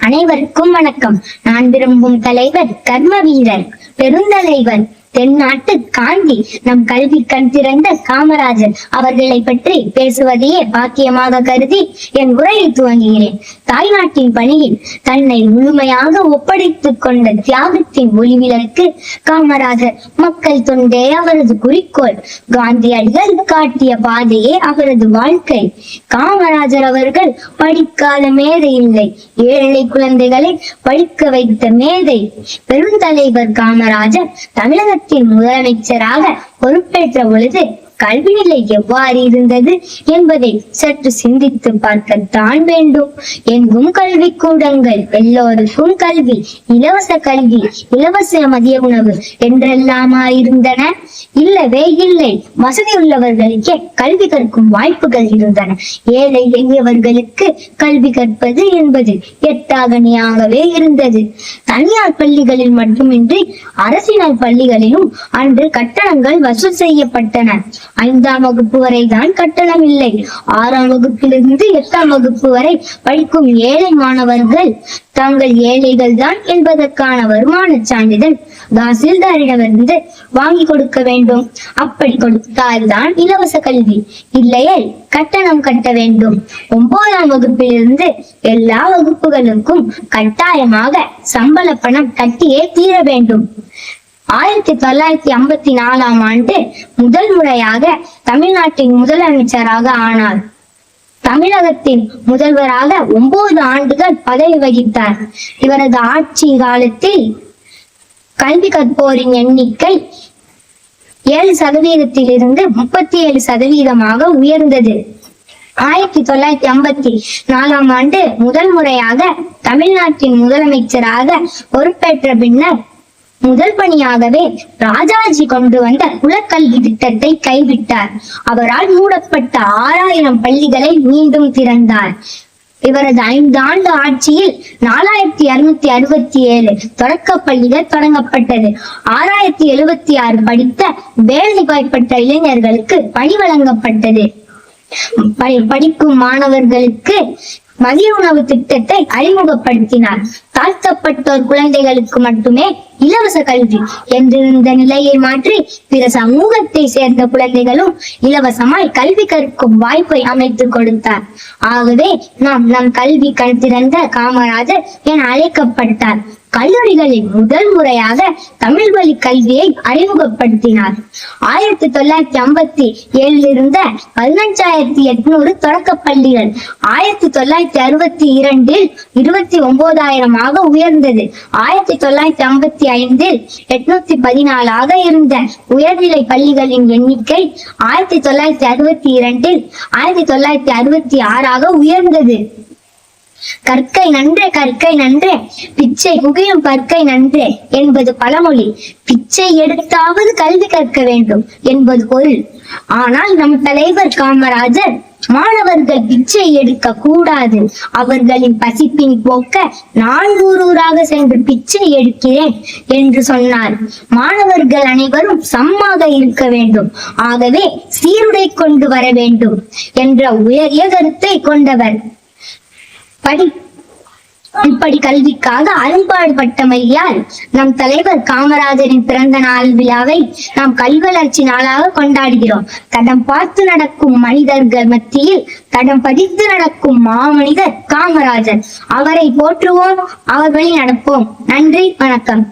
அனைவருக்கும் வணக்கம். நான் விரும்பும் தலைவர் கர்ம வீரர் பெருந்தலைவர் தென்னாட்டு காந்தி நம் கல்வி கண் திறந்த காமராஜர் அவர்களை பற்றி பேசுவதையே பாக்கியமாக கருதி என் உரையை துவங்குகிறேன். தாய்நாட்டின் பணியில் தன்னை முழுமையாக ஒப்படைத்துக் கொண்ட தியாகத்தின் ஒளிவிலக்கு காமராஜர் மக்கள் தொண்டே அவரது குறிக்கோள். காந்தியடிகள் காட்டிய பாதையே அவரது வாழ்க்கை. காமராஜர் அவர்கள் படிக்காத மேதை இல்லை. ஏழை குழந்தைகளை படிக்க வைத்த மேதை. பெருந்தலைவர் காமராஜர் தமிழக தமிழகத்தின் முதலமைச்சராக பொறுப்பேற்ற பொழுது கல்வி நிலை எவ்வாறு இருந்தது என்பதை சற்று சிந்தித்து பார்க்கத்தான் வேண்டும். எங்கும் கல்வி கூடங்கள் எல்லோருக்கும் கல்வி இலவச கல்வி இலவச மதிய உணவு என்றெல்லாமா இருந்தன இல்லவே இல்லை. வசதி உள்ளவர்களுக்கே கல்வி கற்கும் வாய்ப்புகள் இருந்தன. ஏழை எளியவர்களுக்கு கல்வி கற்பது என்பது எட்டாகணியாகவே இருந்தது. தனியார் பள்ளிகளில் மட்டுமின்றி அரசினர் பள்ளிகளிலும் அன்று கட்டணங்கள் வசூல் செய்யப்பட்டன. ஐந்தாம் வகுப்பு வரை தான் கட்டணம் இல்லை. ஆறாம் வகுப்பிலிருந்து எட்டாம் வகுப்பு வரை படிக்கும் ஏழை மாணவர்கள் தாங்கள் ஏழைகள் தான் என்பதற்கான வருமான சான்றிதழ் தாசில்தாரிடமிருந்து வாங்கி கொடுக்க வேண்டும். அப்படி கொடுத்தால்தான் இலவச கல்வி. இல்லையே கட்டணம் கட்ட வேண்டும். ஒன்பதாம் வகுப்பிலிருந்து எல்லா வகுப்புகளுக்கும் கட்டாயமாக சம்பள பணம் கட்டியே தீர வேண்டும். ஆயிரத்தி தொள்ளாயிரத்தி ஐம்பத்தி நாலாம் ஆண்டு முதல் முறையாக தமிழ்நாட்டின் முதலமைச்சராக ஆனார். தமிழகத்தின் முதல்வராக ஒன்பது ஆண்டுகள் பதவி வகித்தார். இவரது ஆட்சி காலத்தில் கல்வி கற்போரின் எண்ணிக்கை ஏழு சதவீதத்திலிருந்து முப்பத்தி ஏழு சதவீதமாக உயர்ந்தது. ஆயிரத்தி தொள்ளாயிரத்தி ஐம்பத்தி நாலாம் ஆண்டு முதல் முறையாக தமிழ்நாட்டின் முதலமைச்சராக பொறுப்பேற்ற பின்னர் முதல் பணியாகவே ராஜாஜி கொண்டு வந்த குலக்கல்வி திட்டத்தை கைவிட்டார். அவரால் மூடப்பட்ட ஆறாயிரம் பள்ளிகளை மீண்டும் திறந்தார். இவரது ஐந்து ஆண்டு ஆட்சியில் நாலாயிரத்தி அறுநூத்தி அறுபத்தி ஏழு தொடக்க பள்ளிகள் தொடங்கப்பட்டது. ஆறாயிரத்தி எழுபத்தி ஆறு படித்த வேலை வாய்ப்பட்ட இளைஞர்களுக்கு பணி வழங்கப்பட்டது. படி- படிக்கும் மாணவர்களுக்கு மதிய உணவு திட்டத்தை அறிமுகப்படுத்தினார். தாழ்த்தப்பட்டோர் குழந்தைகளுக்கு மட்டுமே இலவச கல்வி என்றிருந்த நிலையை மாற்றி பிற சமூகத்தை சேர்ந்த குழந்தைகளும் இலவசமாய் கல்வி கற்கும் வாய்ப்பை அமைத்துக் கொடுத்தார். ஆகவே நாம் நம் கல்வி கண் திறந்த காமராஜர் என அழைக்கப்பட்டார். கல்லூரிகளில் முதல் முறையாக தமிழ் வழி கல்வியை அறிமுகப்படுத்தினார். ஆயிரத்தி தொள்ளாயிரத்தி ஐம்பத்தி ஏழில் இருந்த பதினஞ்சாயிரத்தி எட்நூறு தொடக்க பள்ளிகள் ஆயிரத்தி தொள்ளாயிரத்தி அறுபத்தி இரண்டில் இருபத்தி ஒன்பதாயிரமாக உயர்ந்தது. ஆயிரத்தி தொள்ளாயிரத்தி ஐம்பத்தி ஐந்தில் எட்நூத்தி பதினாலாக இருந்த உயர்நிலை பள்ளிகளின் எண்ணிக்கை ஆயிரத்தி தொள்ளாயிரத்தி அறுபத்தி இரண்டில் ஆயிரத்தி தொள்ளாயிரத்தி அறுபத்தி ஆறாக உயர்ந்தது. கற்கை நன்றே கற்கை நன்றே. பிச்சை புகியும் கற்கை நன்றே என்பது பழமொழி. பிச்சை எடுத்தாவது கல்வி கற்க வேண்டும் என்பது பொருள். ஆனால் நம் தலைவர் காமராஜர் மாணவர்கள் பிச்சை எடுக்க கூடாது. அவர்களின் பசிப்பின் போக்க நான் ஊரூராக சென்று பிச்சை எடுக்கிறேன் என்று சொன்னார். மாணவர்கள் அனைவரும் சம்மாக இருக்க வேண்டும். ஆகவே சீருடை கொண்டு வர வேண்டும் என்ற உயரிய கருத்தை கொண்டவர். படி. இப்படி கல்விக்காக அரும்பாடுபட்டமையால் நம் தலைவர் காமராஜரின் பிறந்த நாள் விழாவை நாம் கல்வளர்ச்சி நாளாக கொண்டாடுகிறோம். தடம் பார்த்து நடக்கும் மனிதர்கள் மத்தியில் தடம் பதித்து நடக்கும் மாமனிதர் காமராஜர். அவரை போற்றுவோம் அவர் வழி நடப்போம். நன்றி வணக்கம்.